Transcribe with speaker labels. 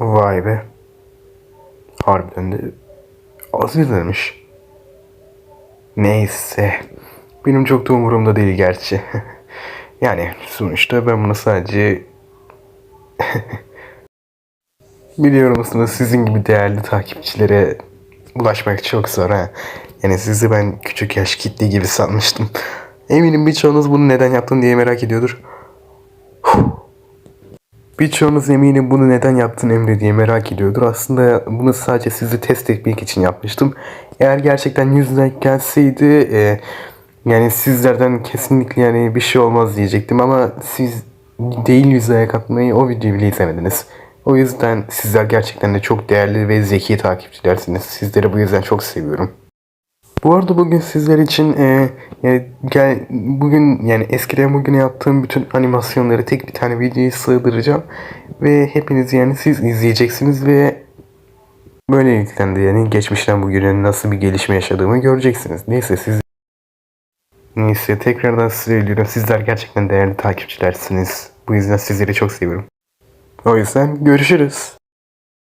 Speaker 1: Vay be. Harbiden de az izlenmiş. Neyse. Benim çok da umurumda değil gerçi. yani sonuçta ben bunu sadece Biliyor musunuz sizin gibi değerli takipçilere ulaşmak çok zor ha. Yani sizi ben küçük yaş kitle gibi sanmıştım. Eminim birçoğunuz bunu neden yaptın diye merak ediyordur. Birçoğunuz eminim bunu neden yaptın Emre diye merak ediyordur. Aslında bunu sadece sizi test etmek için yapmıştım. Eğer gerçekten 100 like gelseydi e, yani sizlerden kesinlikle yani bir şey olmaz diyecektim ama siz değil 100 like atmayı o videoyu bile izlemediniz. O yüzden sizler gerçekten de çok değerli ve zeki takipçilersiniz. Sizleri bu yüzden çok seviyorum. Bu arada bugün sizler için e, yani gel bugün yani eskiden bugüne yaptığım bütün animasyonları tek bir tane videoya sığdıracağım ve hepiniz yani siz izleyeceksiniz ve böylelikle de yani geçmişten bugüne nasıl bir gelişme yaşadığımı göreceksiniz. Neyse siz Neyse tekrardan söylüyorum sizler gerçekten değerli takipçilersiniz. Bu yüzden sizleri çok seviyorum. O yüzden görüşürüz.